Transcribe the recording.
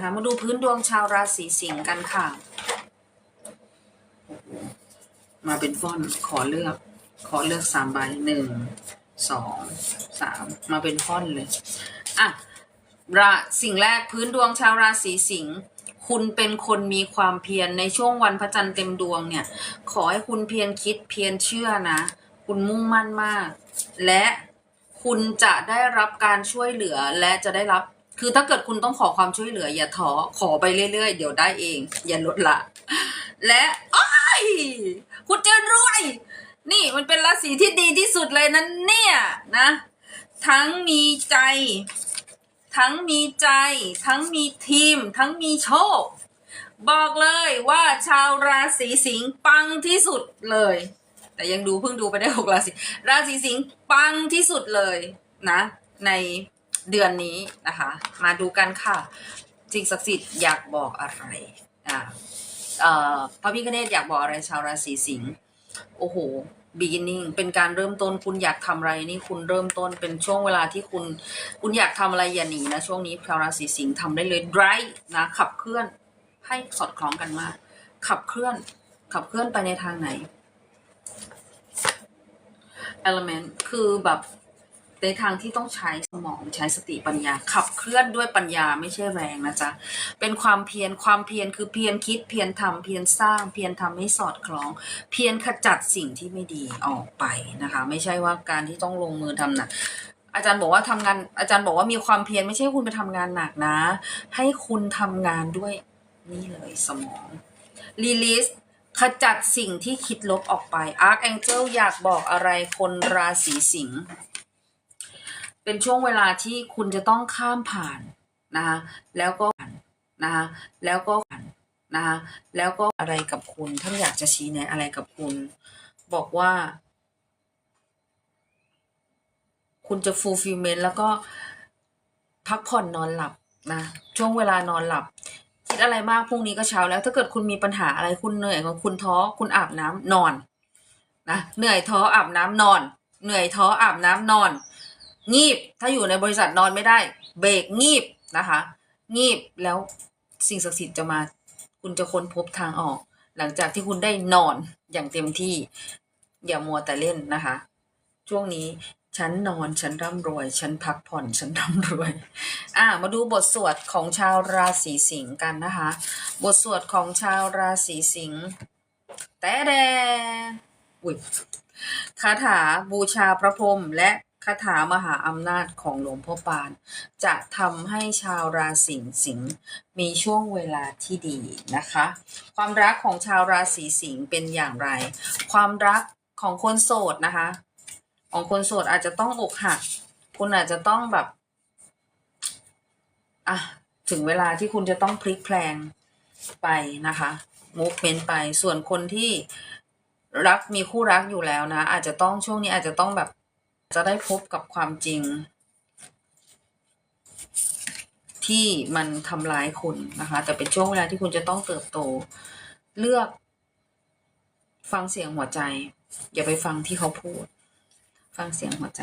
นะคะ มาดูพื้นดวงชาวราศีสิงห์กันค่ะ มาเป็นฟอนต์ขอเลือก ขอเลือกสามใบหนึ่งสองสามมาเป็นฟอนต์เลย อะราสิ่งแรกพื้นดวงชาวราศีสิงห์คุณเป็นคนมีความเพียรในช่วงวันพระจันทร์เต็มดวงเนี่ย ขอให้คุณเพียรคิดเพียรเชื่อนะ คุณมุ่งมั่นมาก และคุณจะได้รับการช่วยเหลือและจะได้รับ คือถ้าเกิดคุณต้องขอความช่วยเหลือ อย่าท้อขอไปเรื่อยๆ เดี๋ยวได้เอง อย่าลดละ และอ้ายคุณจะรวย นี่มันเป็นราศีที่ดีที่สุดเลยนะเนี่ยนะ ทั้งมีใจ ทั้งมีใจ ทั้งมีทีม ทั้งมีโชค บอกเลยว่าชาวราศีสิงห์ปังที่สุดเลย แต่ยังดูเพิ่งดูไปได้หกราศีราศีสิงห์ปังที่สุดเลยนะ ใน เดือนนี้นะคะ มาดูกันค่ะสิ่งศักดิ์สิทธิ์อยากบอกอะไรอ่าเอ่อพระพิฆเนศอยากบอกอะไรชาวราศีสิงห์โอ้โห beginning เป็นการเริ่มต้นคุณอยากทำอะไรนี่คุณเริ่มต้นเป็นช่วงเวลาที่คุณคุณอยากทำอะไรอย่าหนีนะช่วงนี้ชาวราศีสิงห์ทำได้เลย drive นะขับเคลื่อนให้สอดคล้องกันมาก ขับเคลื่อน ขับเคลื่อนไปในทางไหน element คือแบบ ในทางที่ต้องใช้สมองใช้สติปัญญา ขับเคลื่อนด้วยปัญญาไม่ใช่แรงนะจ๊ะ เป็นความเพียรความเพียรคือเพียรคิดเพียรทำเพียรสร้าง เพียรทำให้สอดคล้อง เพียรขจัดสิ่งที่ไม่ดีออกไปนะคะ ไม่ใช่ว่าการที่ต้องลงมือทำนักอาจารย์บอกว่าทำงานอาจารย์บอกว่ามีความเพียรไม่ใช่คุณไปทำงานหนักนะ ให้คุณทำงานด้วยนี่เลยสมองรีลิสขจัดสิ่งที่คิดลบออกไป Archangel อยากบอกอะไรคนราศีสิงห์ เป็นช่วงเวลาที่คุณจะต้องข้ามผ่านนะคะแล้วก็นะคะแล้วก็นะคะแล้วก็อะไรกับคุณ ท่านอยากจะชี้แนะอะไรกับคุณ บอกว่า คุณจะ fulfillment แล้วก็พักผ่อนนอนหลับนะช่วงเวลานอนหลับ คิดอะไรมากพรุ่งนี้ก็เช้าแล้ว ถ้าเกิดคุณมีปัญหาอะไรคุณเหนื่อยของคุณท้อคุณอาบน้ำนอนนะเหนื่อยท้ออาบน้ำนอน เหนื่อยท้ออาบน้ำนอน งีบ ถ้าอยู่ในบริษัทนอนไม่ได้ เบรกงีบนะคะ งีบแล้วสิ่งศักดิ์สิทธิ์จะมา คุณจะค้นพบทางออก หลังจากที่คุณได้นอนอย่างเต็มที่ อย่ามัวแต่เล่นนะคะ ช่วงนี้ฉันนอนฉันร่ำรวย ฉันพักผ่อนฉันร่ำรวย อ่ามาดูบทสวดของชาวราศีสิงห์กันนะคะ บทสวดของชาวราศีสิงห์แต่แดอุ้ยคาถาบูชาพระพรหมและ คาถามหาอำนาจของหลวงพ่อปาน จะทำให้ชาวราศีสิงห์มีช่วงเวลาที่ดีนะคะ ความรักของชาวราศีสิงห์เป็นอย่างไร ความรักของคนโสดนะคะ ของคนโสดอาจจะต้องอกหัก คุณอาจจะต้องแบบอะถึงเวลาที่คุณจะต้องพลิกแพลงไปนะคะมูฟเมนต์ไปส่วนคนที่รักมีคู่รักอยู่แล้วนะ อาจจะต้องช่วงนี้อาจจะต้องแบบ จะได้พบกับความจริง ที่มันทำร้ายคุณนะคะ แต่เป็นช่วงเวลาที่คุณจะต้องเติบโต เลือก ฟังเสียงหัวใจ อย่าไปฟังที่เขาพูด ฟังเสียงหัวใจ